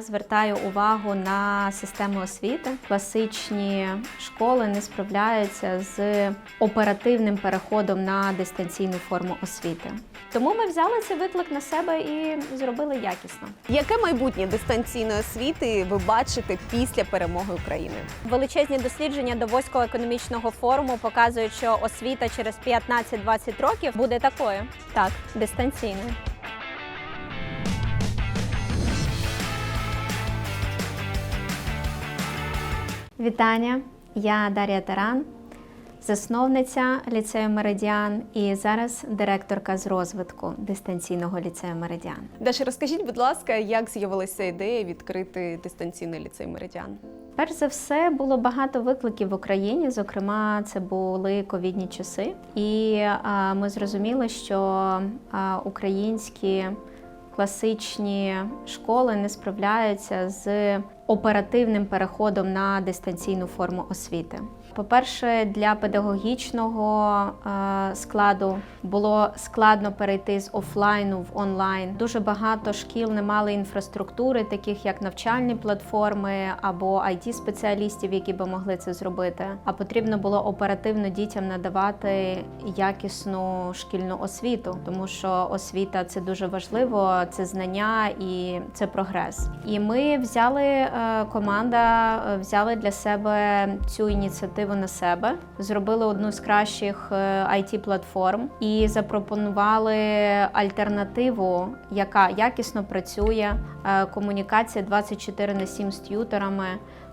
Я звертаю увагу на систему освіти. Класичні школи не справляються з оперативним переходом на дистанційну форму освіти. Тому ми взяли цей виклик на себе і зробили якісно. Яке майбутнє дистанційної освіти ви бачите після перемоги України? Величезні дослідження Довоського економічного форуму показують, що освіта через 15-20 років буде такою, так, дистанційною. Вітання! Я Дар'я Таран, засновниця ліцею Меридіан і зараз директорка з розвитку дистанційного ліцею Меридіан. Даша, розкажіть, будь ласка, як з'явилася ідея відкрити дистанційний ліцей Меридіан? Перш за все було багато викликів в Україні. Зокрема, це були ковідні часи, і ми зрозуміли, що українські класичні школи не справляються з оперативним переходом на дистанційну форму освіти. По-перше, для педагогічного е, складу було складно перейти з офлайну в онлайн. Дуже багато шкіл не мали інфраструктури, таких як навчальні платформи або it спеціалістів, які би могли це зробити. А потрібно було оперативно дітям надавати якісну шкільну освіту, тому що освіта це дуже важливо, це знання і це прогрес. І ми взяли е, команда, е, взяли для себе цю ініціативу на себе, зробили одну з кращих it платформ і запропонували альтернативу, яка якісно працює. е, Комунікація 24 на 7 з т'ютерами.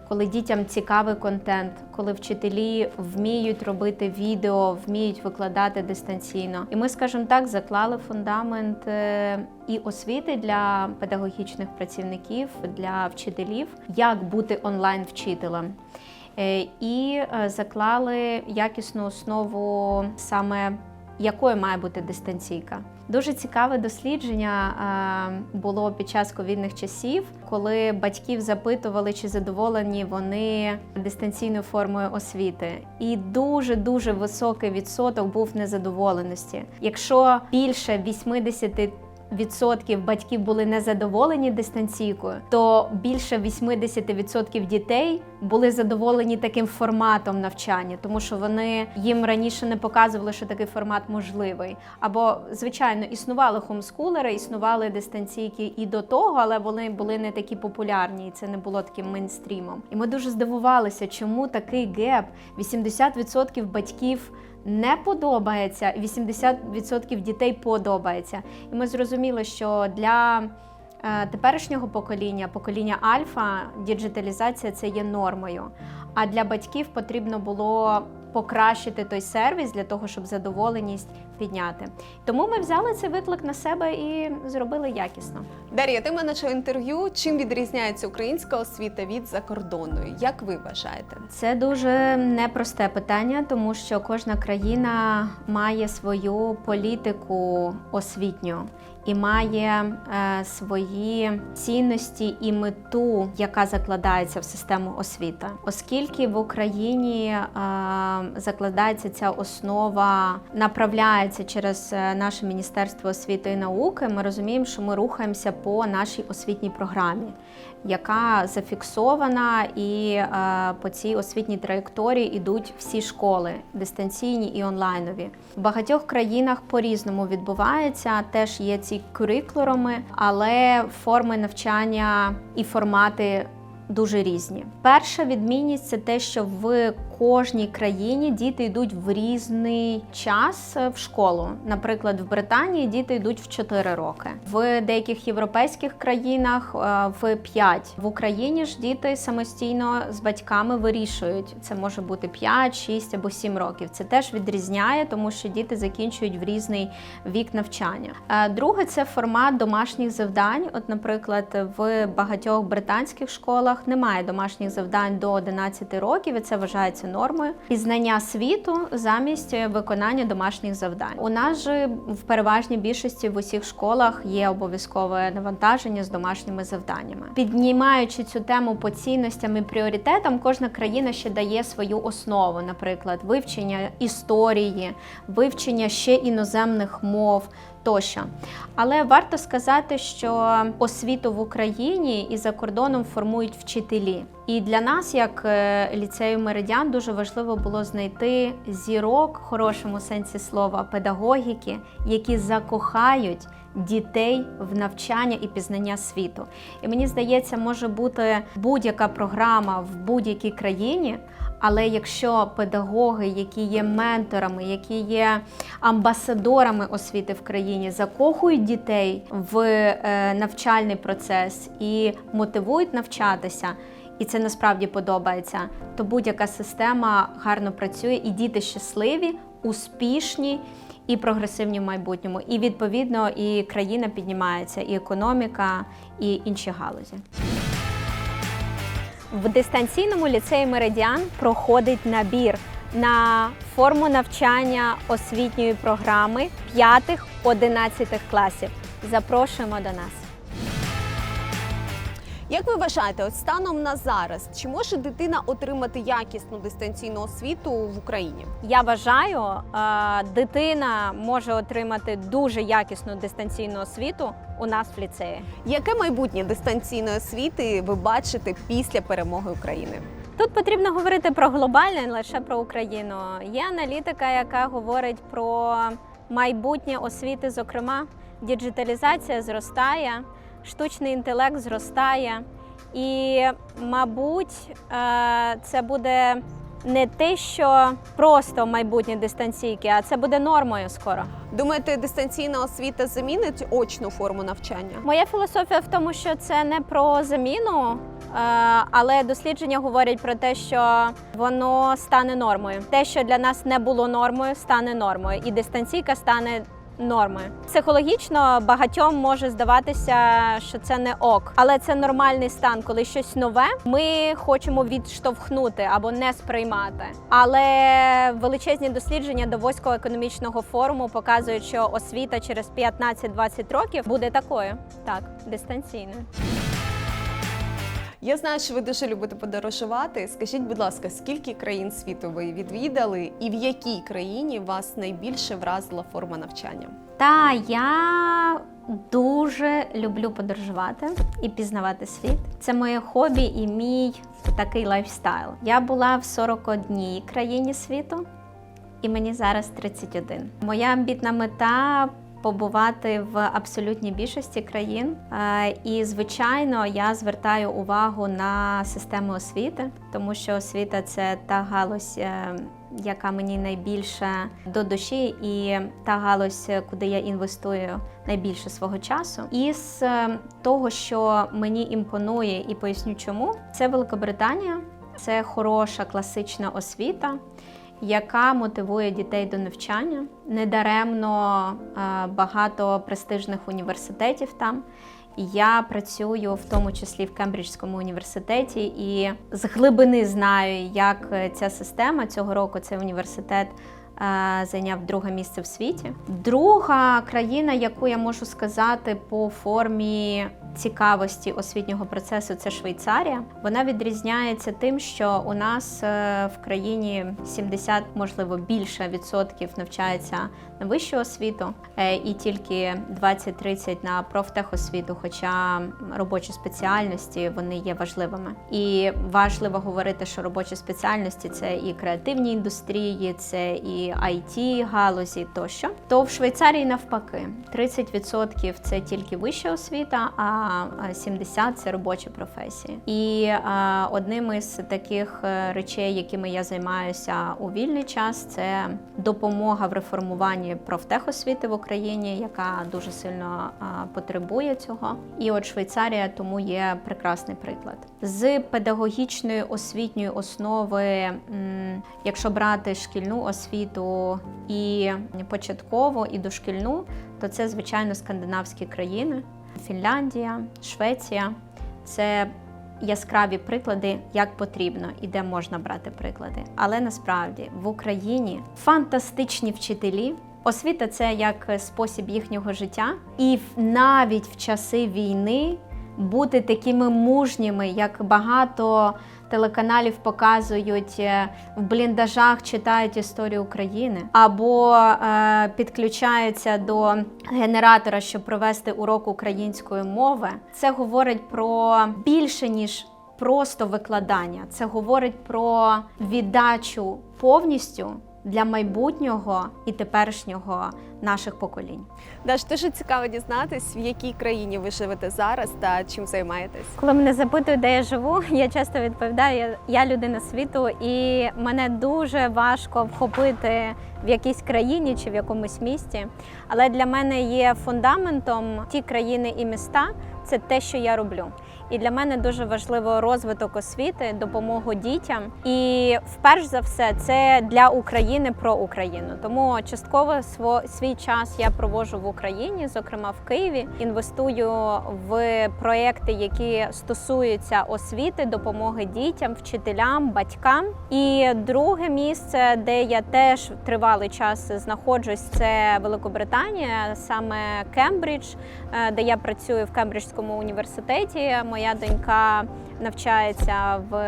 Коли дітям цікавий контент, коли вчителі вміють робити відео, вміють викладати дистанційно, і ми, скажімо так, заклали фундамент е, і освіти для педагогічних працівників, для вчителів, як бути онлайн вчителем. Е, І е, заклали якісну основу саме якою має бути дистанційка. Дуже цікаве дослідження е, було під час ковідних часів, коли батьків запитували, чи задоволені вони дистанційною формою освіти, і дуже дуже високий відсоток був незадоволеності. Якщо більше 80 Відсотків батьків були незадоволені дистанційкою, то більше 80% дітей були задоволені таким форматом навчання, тому що вони їм раніше не показували, що такий формат можливий. Або, звичайно, існували хомскулери, існували дистанційки і до того, але вони були не такі популярні, і це не було таким мейнстрімом. І ми дуже здивувалися, чому такий геп 80% батьків не подобається, 80% дітей подобається. І ми зрозуміли, що для е, теперішнього покоління, покоління альфа, діджиталізація це є нормою. А для батьків потрібно було покращити той сервіс для того, щоб задоволеність підняти. Тому ми взяли цей виклик на себе і зробили якісно. Дар'я, ти менеджер інтерв'ю. Чим відрізняється українська освіта від закордонної? Як ви вважаєте? Це дуже непросте питання, тому що кожна країна має свою політику освітню і має е, свої цінності і мету, яка закладається в систему освіти. Оскільки в Україні е, закладається ця основа, направляється через е, наше Міністерство освіти і науки, ми розуміємо, що ми рухаємося по нашій освітній програмі яка зафіксована, і е, по цій освітній траєкторії йдуть всі школи дистанційні і онлайнові. В багатьох країнах по-різному відбувається. Теж є ці курикулуми, але форми навчання і формати. Дуже різні. Перша відмінність це те, що в кожній країні діти йдуть в різний час в школу. Наприклад, в Британії діти йдуть в 4 роки, в деяких європейських країнах е, в 5. В Україні ж діти самостійно з батьками вирішують. Це може бути 5, 6 або 7 років. Це теж відрізняє, тому що діти закінчують в різний вік навчання. Е, Друге це формат домашніх завдань. От, наприклад, в багатьох британських школах немає домашніх завдань до 11 років, і це вважається нормою. Пізнання світу замість виконання домашніх завдань. У нас же в переважній більшості в усіх школах є обов'язкове навантаження з домашніми завданнями. Піднімаючи цю тему по цінностям і пріоритетам, кожна країна ще дає свою основу, наприклад, вивчення історії, вивчення ще іноземних мов. Тощо. Але варто сказати, що освіту в Україні і за кордоном формують вчителі. І для нас, як е, ліцею Меридіан, дуже важливо було знайти зірок в хорошому сенсі слова педагогіки, які закохають дітей в навчання і пізнання світу. І мені здається, може бути будь-яка програма в будь-якій країні. Але якщо педагоги, які є менторами, які є амбасадорами освіти в країні, закохують дітей в е, навчальний процес і мотивують навчатися, і це насправді подобається, то будь-яка система гарно працює, і діти щасливі, успішні і прогресивні в майбутньому. І відповідно і країна піднімається, і економіка, і інші галузі. В дистанційному ліцеї Меридіан проходить набір на форму навчання освітньої програми 5-11 класів. Запрошуємо до нас. Як ви вважаєте, от станом на зараз, чи може дитина отримати якісну дистанційну освіту в Україні? Я вважаю, е, дитина може отримати дуже якісну дистанційну освіту у нас в ліцеї. Яке майбутнє дистанційної освіти ви бачите після перемоги України? Тут потрібно говорити про глобальне, не лише про Україну. Є аналітика, яка говорить про майбутнє освіти, зокрема, діджиталізація зростає, штучний інтелект зростає, і, мабуть, е, це буде не те, що просто майбутнє дистанційки, а це буде нормою скоро. Думаєте, дистанційна освіта замінить очну форму навчання? Моя філософія в тому, що це не про заміну, е, але дослідження говорять про те, що воно стане нормою. Те, що для нас не було нормою, стане нормою, і дистанційка стане. Нормою психологічно багатьом може здаватися, що це не ок, але це нормальний стан, коли щось нове ми хочемо відштовхнути або не сприймати. Але величезні дослідження Довоського економічного форуму показують, що освіта через 15-20 років буде такою, так дистанційною. Я знаю, що ви дуже любите подорожувати. Скажіть, будь ласка, скільки країн світу ви відвідали, і в якій країні вас найбільше вразила форма навчання? Та я дуже люблю подорожувати і пізнавати світ. Це моє хобі і мій такий лайфстайл. Я була в 41 країні світу, і мені зараз 31. Моя амбітна мета. Побувати в абсолютній більшості країн, Е, і звичайно, я звертаю увагу на систему освіти, тому що освіта це та галузь, е, яка мені найбільше до душі, і та галузь, куди я інвестую найбільше свого часу. І з е, того, що мені імпонує, і поясню чому, це Великобританія, це хороша класична освіта. Яка мотивує дітей до навчання недаремно е, багато престижних університетів там. Я працюю в тому числі в Кембриджському університеті і з глибини знаю, як е, ця система цього року цей університет е, зайняв друге місце в світі. Друга країна, яку я можу сказати по формі цікавості освітнього процесу, це Швейцарія. Вона відрізняється тим, що у нас е, в країні 70, можливо, більше відсотків навчається на вищу освіту, е, і тільки 20-30 на профтехосвіту, хоча робочі спеціальності вони є важливими. І важливо говорити, що робочі спеціальності це і креативні індустрії, це і it галузі тощо. То в Швейцарії навпаки 30% це тільки вища освіта, а 70% це робочі професії. І одним із таких е, речей, якими я займаюся у вільний час, це допомога в реформуванні профтехосвіти в Україні, яка дуже сильно потребує цього. І от Швейцарія тому є прекрасний приклад з педагогічної освітньої основи, якщо брати шкільну освіту і початкову, і дошкільну, то це звичайно скандинавські країни. Фінляндія, Швеція це яскраві приклади, як потрібно і де можна брати приклади. Але насправді в Україні фантастичні вчителі. Освіта це як спосіб їхнього життя, і навіть в часи війни бути такими мужніми, як багато телеканалів показують е, в бліндажах, читають історію України, або е, підключаються до генератора, щоб провести урок української мови. Це говорить про більше ніж просто викладання. Це говорить про віддачу повністю для майбутнього і теперішнього наших поколінь. Даш, дуже цікаво дізнатись, в якій країні ви живете зараз та чим займаєтесь. Коли мене запитують, де я живу, я часто відповідаю, я, я людина світу, і мене дуже важко вхопити в якійсь країні чи в якомусь місті. Але для мене є фундаментом ті країни і міста це те, що я роблю. І для мене дуже важливо розвиток освіти, допомогу дітям. І вперш за все, це для України про Україну. Тому частково свій час я проводжу в Україні, зокрема в Києві. Інвестую в проекти, які стосуються освіти, допомоги дітям, вчителям, батькам. І друге місце, де я теж тривалий час знаходжусь, це Великобританія, саме Кембридж, е, де я працюю в Кембриджському університеті. Моя донька навчається в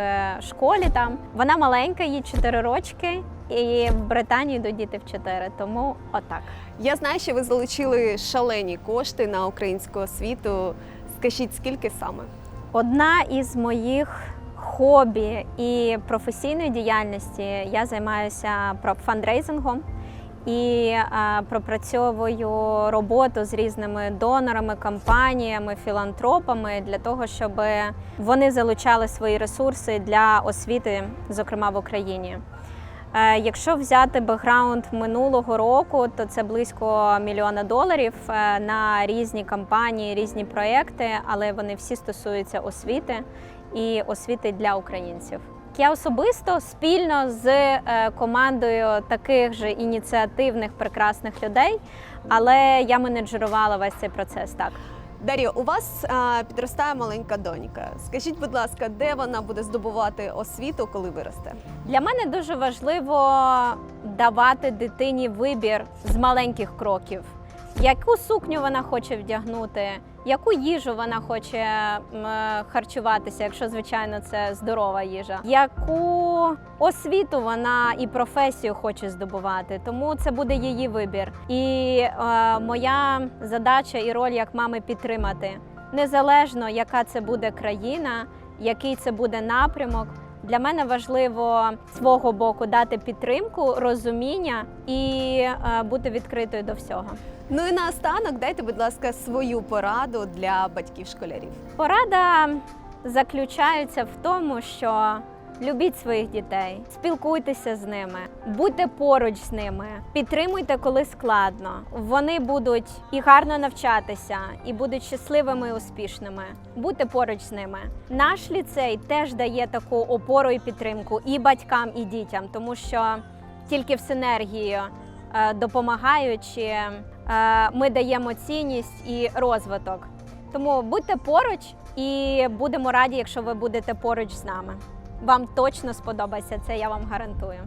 школі там. Вона маленька, їй 4 рочки, і в Британії йдуть діти в 4, тому отак. Я знаю, що ви залучили шалені кошти на українську освіту. Скажіть, скільки саме? Одна із моїх хобі і професійної діяльності я займаюся фандрейзингом і пропрацьовую роботу з різними донорами, компаніями, філантропами для того, щоб вони залучали свої ресурси для освіти, зокрема в Україні. Е, Якщо взяти бекграунд минулого року, то це близько мільйона доларів е, на різні кампанії, різні проекти, але вони всі стосуються освіти і освіти для українців. Я особисто спільно з е, командою таких же ініціативних прекрасних людей, але я менеджерувала весь цей процес так. Дар'я, у вас а, підростає маленька донька. Скажіть, будь ласка, де вона буде здобувати освіту, коли виросте? Для мене дуже важливо давати дитині вибір з маленьких кроків. Яку сукню вона хоче вдягнути, яку їжу вона хоче харчуватися, якщо звичайно це здорова їжа, яку освіту вона і професію хоче здобувати. Тому це буде її вибір. І е, моя задача і роль як мами підтримати незалежно, яка це буде країна, який це буде напрямок. Для мене важливо свого боку дати підтримку, розуміння і е, бути відкритою до всього. Ну і наостанок дайте, будь ласка, свою пораду для батьків школярів. Порада заключається в тому, що любіть своїх дітей, спілкуйтеся з ними, будьте поруч з ними, підтримуйте, коли складно. Вони будуть і гарно навчатися, і будуть щасливими і успішними. Будьте поруч з ними. Наш ліцей теж дає таку опору і підтримку і батькам, і дітям, тому що тільки в синергії е, допомагаючи, е, ми даємо цінність і розвиток. Тому будьте поруч і будемо раді, якщо ви будете поруч з нами. Вам точно сподобається це, я вам гарантую.